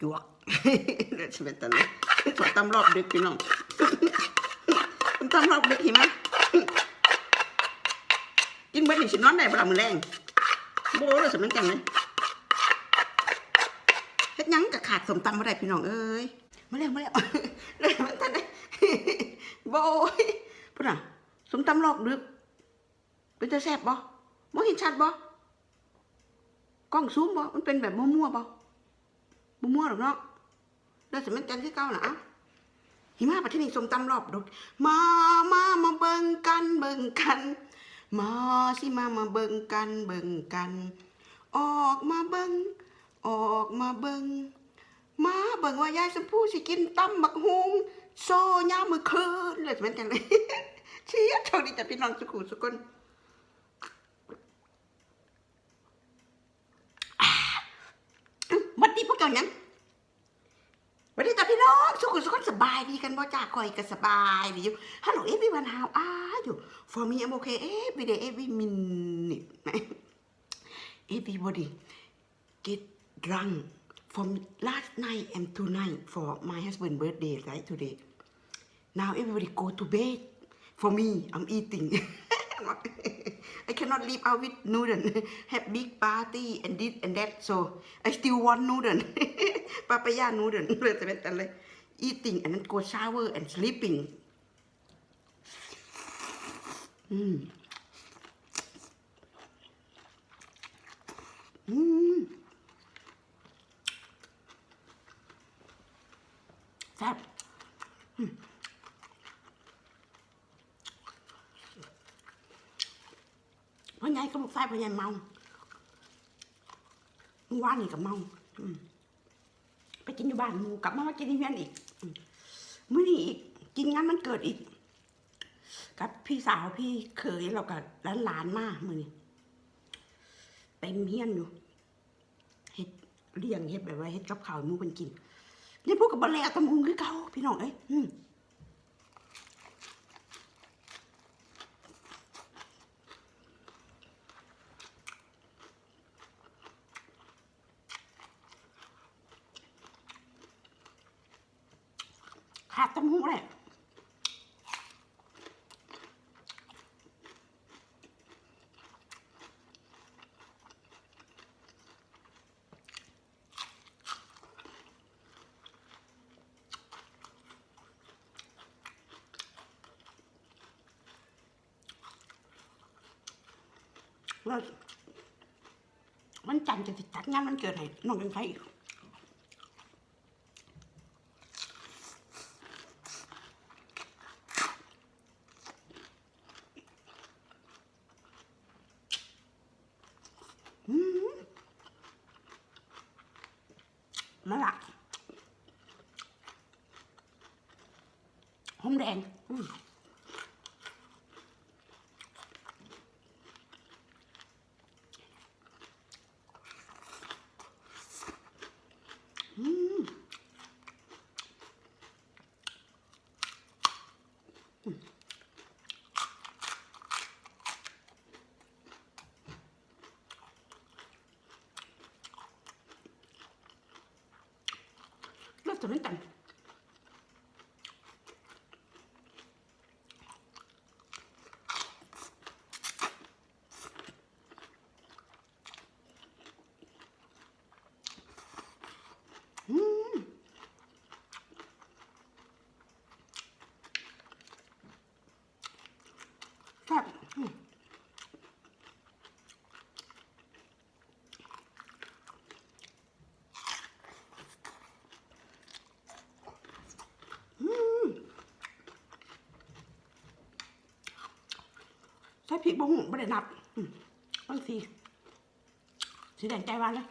จวกเดี๋ยวจะเป็นตอนนี้สวดตำรอบดึกพี่น้องตำรอบดึกเห็นไหมกินเบิดนี่สินอนได้บ่ล่ะมื้อแรงโบ่เลยสมันจังเลยเฮ็ดยังก็ขาดสมตำบ่ได้พี่น้องเอ้ยมาแล้วมาแล้วเลยมันทันได้โบยพุ่นน่ะสมตำรอบดึกเป็นจะแซ่บบ่บ่เห็นชัดบ่กล้องซูมบ่มันเป็นแบบมั่วๆบ่ บ่มั่วหรอกเนาะแล้วสมันจังคือเก่าน่ะเอ้าหิมะประเทศนี้สมตำรอบดกมามามาเบิ่งกันเบิ่งกัน มาสิมามาเบิ่งกันเบิ่งกัน ออกมาเบิ่งออกมาเบิ่งมาเบิ่งว่ายายชมพู่สิกินตำบักฮุงโซย่ามือคืนเลยเป็นจังไดเชียร์โชคดีจ้ะพี่น้องสุขุสุกคนอ่าอื้อวั ดีพวกเจ้าหยังวัสดีจ้าพี่น้องสุขสุขสบายดีกันบ่จ้าคอยก็สบายดีอยู่ Hello everyone how are you for me I'm okay every day every minute everybody get drunk from last night and tonight for my husband birthday right today now everybody go to bed for me I'm eating I cannot live out with noodle have big party and this and that so I still want noodle papaya noodle เลยแต่เป็นแต่เลย eating and then go shower and sleeping อืมอืมแซ่บอืม พ่อใหญ่ก็บอกไฟพ่อใหญ่เมาเมื่อวานนี่ก็เมาอืมไปกินอยู่บ้านมูกลับมามากินที่เพื่อนอีกอืมมื้อนี้อีกกินงานมันเกิดอีก กับพี่สาวพี่เขยเรากับหลานๆมากมือนี้เต็มเฮียนอยู่เฮ็ดเลี้ยงเฮ็ดแบบว่าเฮ็ดกับข้าวมูเป็นกินนี่พวกกับบะแลตะมุงคือเก่าพี่น้องเอ้ยอืมขาดตะมุงเลย แล้วมันจันทร์จะจัดงานมันเกิดให้น้องกันไฟอีกอืมมาละหอมแดงอืม เลิกจะไม่แต่งอืม แซ่บใส่พริกบงไม่ได้นับอืมบางทีสีแดงใจวานเลย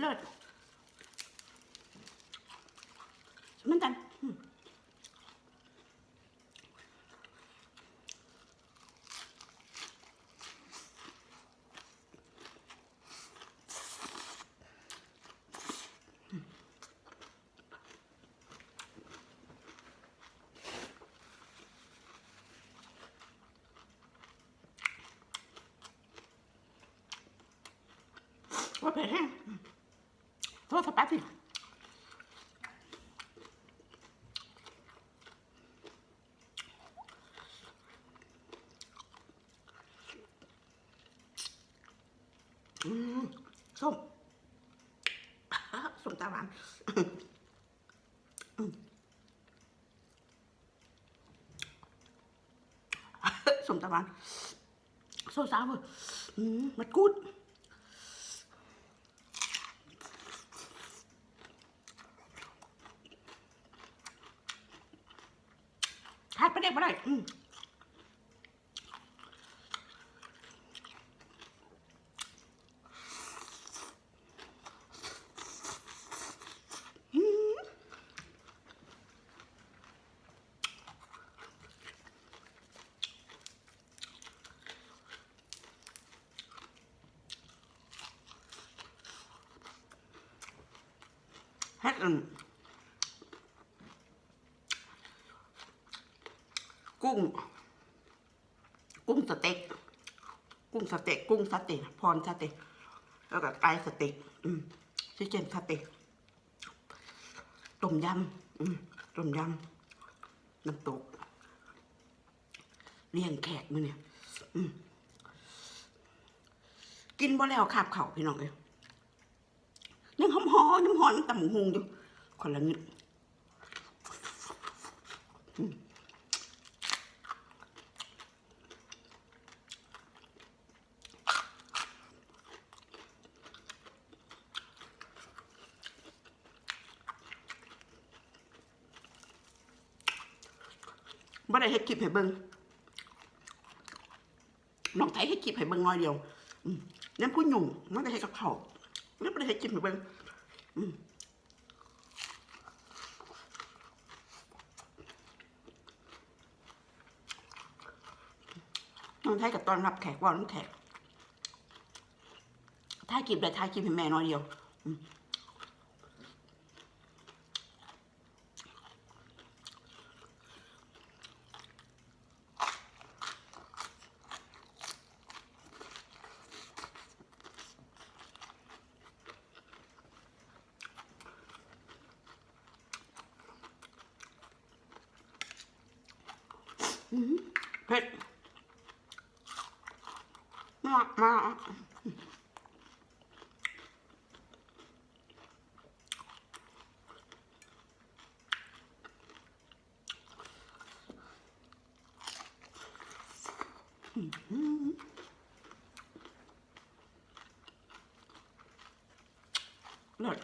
เลิศมันตันว่าเผ็ดแห้ง โทษสแป๊บสิอืมส้มส้มตาหวานส้มตาหวานโซซาเวอร์อืมมันกูด ทานไปได้บ่ได้อืมอืมเฮ็ดอัน กุ้ง กุ้งสเต็ก กุ้งสเต็ก กุ้งสเต็กพรสเต็ก แล้วก็ไก่สเต็กอืมชิคเก้นสเต็กต้มยำอืมต้มยำน้ำตกเลี้ยงแขกมือเนี่ยกินบ่แล้วขาบเข่าพี่น้องเลยยังหอมหอมน้ำหอมน้ำตำหงอยู่คนละนิด บ่ได้เฮ็ดคลิปให้เบิ่งน้องไทยเฮ็ดคลิปให้เบิ่งน้อยเดียวอืมยังผู้หนุ่มมันได้เฮ็ดกับเขาวแล้วบ่ได้เฮ็ดคลิปให้เบิ่งอืมน้องไทยกับตอนรับแขกว่าน้องแขกถ่ายคลิปได้ถ่ายคลิปให้แม่น้อยเดียว เผ็ดมากมากเลิศ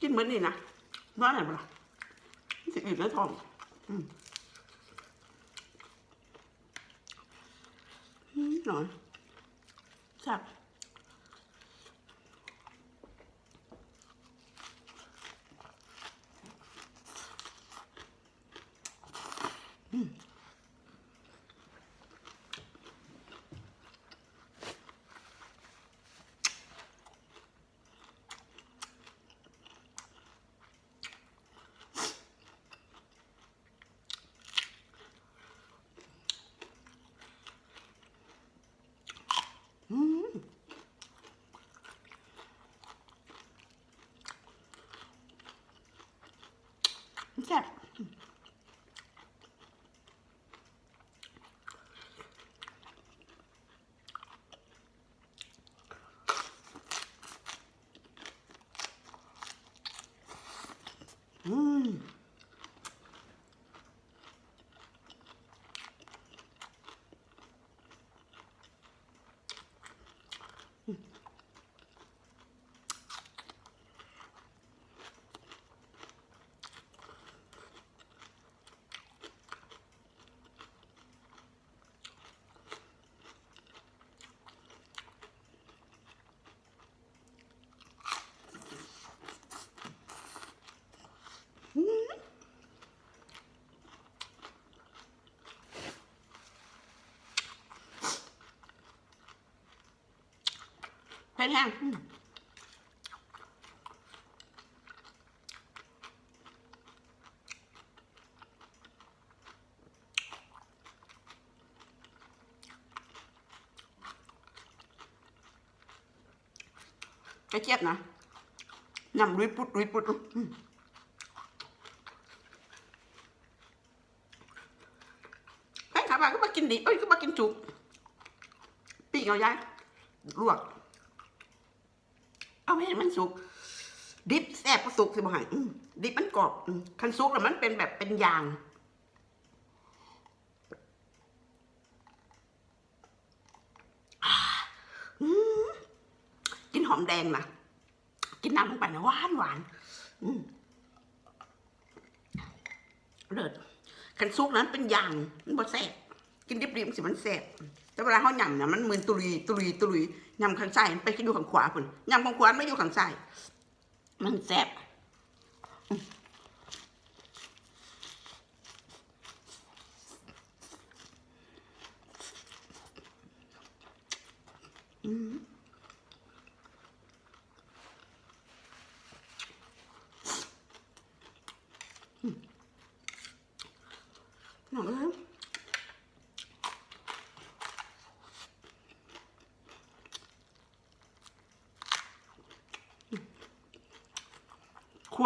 กินเหมือนนี่นะ น่าไหนมาสิอิ่มแล้วท้องอืมอืมหน่อยแซ่บ อื เป็นแห้งกระเจี๊ยบนะยำรุยปุดรุยปุดแฟนขาบาก็มากินดิเอ้ยก็มากินจุกปีกเอาย้ายลวก เอาให้มันสุก ดิบแซ่บก็สุกสิบ่หายดิบมันกรอบคันสุกแล้วมันเป็นแบบเป็นยางกินหอมแดงนะกินน้ำลงไปนะหวานหวานเลิศคันซุกนั้นเป็นยางมันบ่แซ่บกินดิบๆสิมันแซ่บแต่เวลาเขาหย่ำเนี่ยมันเหมือนตุลีตุลีตุลี ยำข้างซ้ายไปอยู่ข้างขวาพุ่นยำข้างขวาไม่อยู่ข้างซ้ายมันแซ่บอืมอืม น้องเอ้ย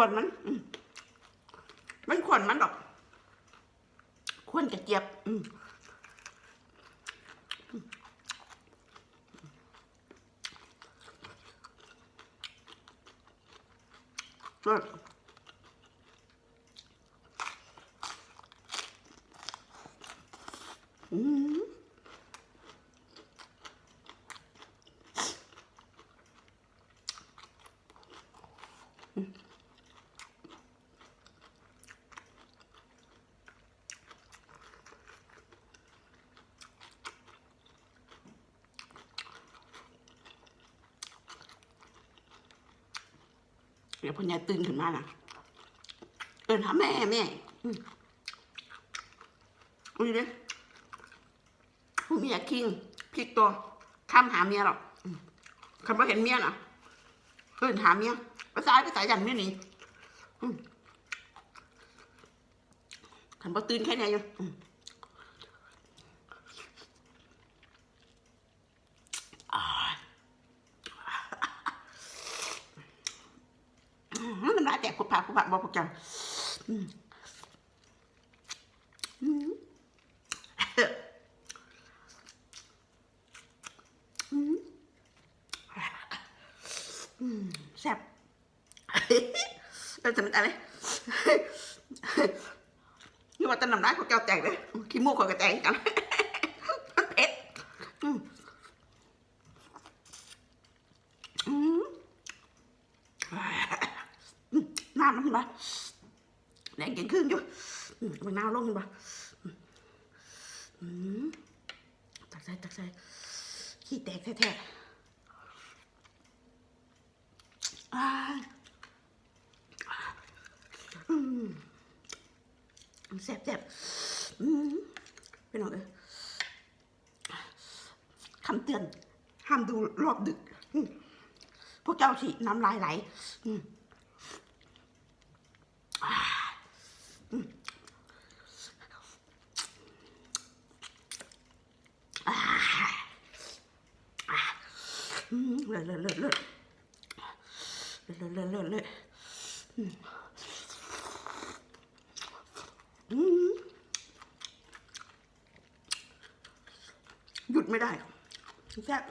ควรมันอืมมันควรมันหรอก ควรกระเจี๊ยบอืมเลิศอืมเดี๋ยวพ่อใหญ่ตื่นขึ้นมาน่ะ เอินหาแม่แม่อืมอุ้ยเด้เมียคิงพลิกตัวข้ามหาเมียหรอกอืมคันว่าเห็นเมียน่ะ เอินหาเมียภาษาภาษาอย่างนี้นี่อืมคันว่าตื่นแค่ไหนอยู่อืมอ่าอืมมันน่าแตกขุด ผาขุดบอพวกจ้าอืมอืมแซ่บเราจะมันอะไรนี่ว่าตะนำร้ายของแก้วแตกเลยขี้มูกของกระแตกกันเผ็ดอืมอืมอืม น้ำมันเห็นปะแดงเก่งขึ้นอยู่มันน้ำลงเห็นปะตักใส่ตักใส่ขี้แตกแท้ๆอ่าอืมแซ่บแซ่บอืมเป็นหน่อยเอ้ยคำเตือน ห้ามดูรอบดึก พวกเจ้าสิน้ำลายไหลอืมอ่าอืมอ่าอ่าอืม เลิศเลิศเลิศเลิศเลิศเลิศเลิศเลิศหยุดไม่ได้แซ่บ